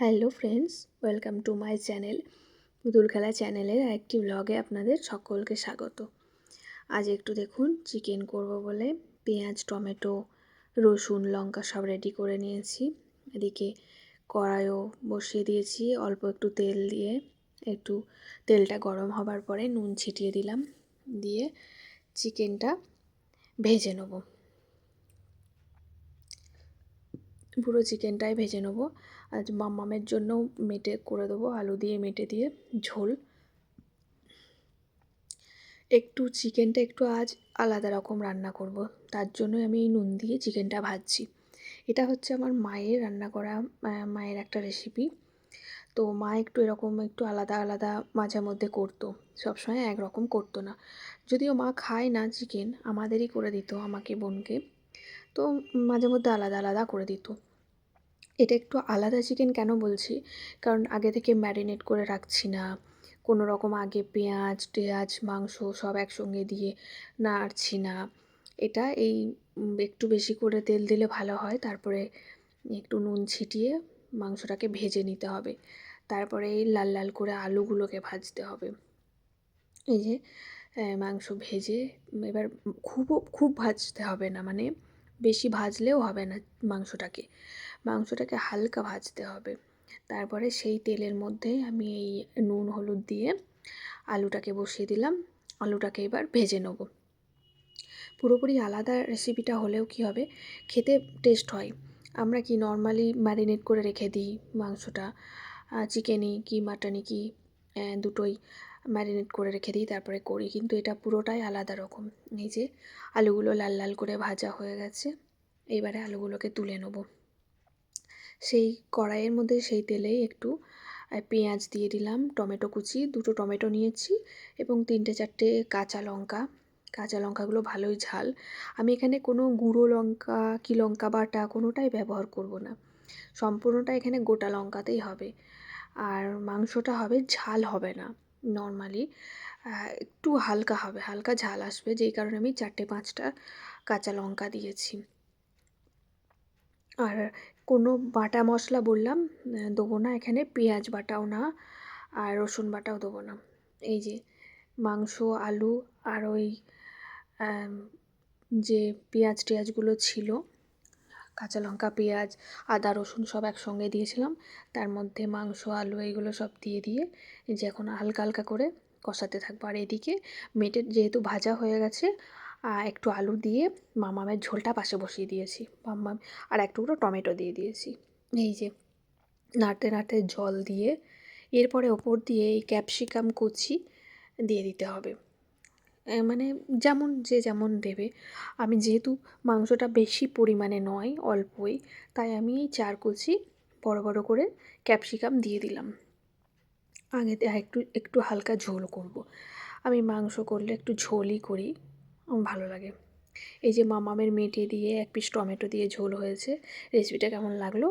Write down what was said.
Hello friends, welcome to my channel, পুতুল খেলা চ্যানেলের একটি ব্লগে আপনাদের সকলকে স্বাগত। আজ একটু দেখুন চিকেন করব বলে, পেঁয়াজ, টমেটো, রসুন, লঙ্কা সব রেডি করে নিয়েছি। এদিকে কড়াইও বসিয়ে দিয়েছি, অল্প একটু তেল দিয়ে, একটু তেলটা গরম হবার পরে নুন ছিটিয়ে দিলাম, দিয়ে চিকেনটা ভেজে নেব। পুরো চিকেনটাই ভেজে নেব। আজ মাম্মামের জন্য মেটে করে দেবো, আলু দিয়ে মেটে দিয়ে ঝোল। একটু চিকেনটা একটু আজ আলাদা রকম রান্না করব, তার জন্য আমি এই নুন দিয়ে চিকেনটা ভাজছি। এটা হচ্ছে আমার মায়ের রান্না করা মায়ের একটা রেসিপি তো মা একটু এরকম একটু আলাদা আলাদা মাঝে মধ্যে করতো, সবসময় একরকম করতো না। যদিও মা খায় না চিকেন, আমাদেরই করে দিত, আমাকে, বোনকে। তো মাঝে মধ্যে আলাদা আলাদা করে দিত। এটা একটু আলাদা চিকেন কেন বলছি? কারণ আগে থেকে ম্যারিনেট করে রাখছি না। কোনো রকম আগে পেঁয়াজ, টেয়াজ, মাংস সব একসঙ্গে দিয়ে নাড়ছি না। এটা এই একটু বেশি করে তেল দিলে ভালো হয়। তারপরে একটু নুন ছিটিয়ে মাংসটাকে ভেজে নিতে হবে। তারপরে এই লাল লাল করে আলুগুলোকে ভাজতে হবে। এই যে মাংস ভেজে এবার খুবও, খুব ভাজতে হবে না। মানে বেশি ভাজলেও হবে না মাংসটাকে। মাংসটাকে হালকা ভাজতে হবে। তারপরে সেই তেলের মধ্যে আমি এই নুন, হলুদ দিয়ে আলুটাকে বসিয়ে দিলাম। আলুটাকে এবার ভেজে নেব। পুরোপুরি আলাদা রেসিপিটা হলেও কি হবে? খেতে টেস্ট হয়। আমরা কি নর্মালি ম্যারিনেট করে রেখে দিই মাংসটা? চিকেনই কি মাটনই কি? দুটোই। ম্যারিনেট করে রেখে দিই, তারপরে করি। কিন্তু এটা পুরোটাই আলাদা রকম। এই যে আলুগুলো লাল লাল করে ভাজা হয়ে গেছে এইবারে আলুগুলোকে তুলে নেব। সেই কড়াইয়ের মধ্যে সেই তেলেই একটু পেঁয়াজ দিয়ে দিলাম, টমেটো কুচি, দুটো টমেটো নিয়েছি এবং তিনটে চারটে কাঁচা লঙ্কা। কাঁচা লঙ্কাগুলো ভালোই ঝাল। আমি এখানে কোনো গুঁড়ো লঙ্কা, কি লঙ্কা বাটা কোনোটাই ব্যবহার করব না। সম্পূর্ণটা এখানে গোটা লঙ্কাতেই হবে। আর মাংসটা হবে, ঝাল হবে না। নর্মালি একটু হালকা হবে, হালকা ঝাল আসবে, যেই কারণে আমি চারটে পাঁচটা কাঁচা লঙ্কা দিয়েছি। আর কোনো বাটা মশলা বললাম দেবো না এখানে, পেঁয়াজ বাটাও না, আর রসুন বাটাও দেবো না। এই যে মাংস, আলু, আর ওই যে পেঁয়াজ টেয়াজগুলো ছিল কাঁচা লঙ্কা, পেঁয়াজ, আদা, রসুন সব একসঙ্গে দিয়েছিলাম। তার মধ্যে মাংস, আলু এইগুলো সব দিয়ে দিয়ে যে এখন হালকা হালকা করে কষাতে থাকব। আর এদিকে মেটে যেহেতু ভাজা হয়ে গেছে একটু আলু দিয়ে মামামের ঝোলটা পাশে বসিয়ে দিয়েছি। মাম্মাম আর এক টুকরো টমেটো দিয়ে দিয়েছি। এই যে নাড়তে নাড়তে জল দিয়ে এরপরে ওপর দিয়ে এই ক্যাপসিকাম কুচি দিয়ে দিতে হবে। মানে যেমন যে যেমন দেবে। আমি যেহেতু মাংসটা বেশি পরিমাণে নয়, অল্পই, তাই আমি এই চার কুচি বড় বড় করে ক্যাপসিকাম দিয়ে দিলাম। আগে একটু একটু হালকা ঝোল করব। আমি মাংস করলে একটু ঝোলই করি আমার ভালো লাগে। এই যে মামামের মেটে দিয়ে এক পিস টমেটো দিয়ে ঝোল হয়েছে রেসিপিটা কেমন লাগল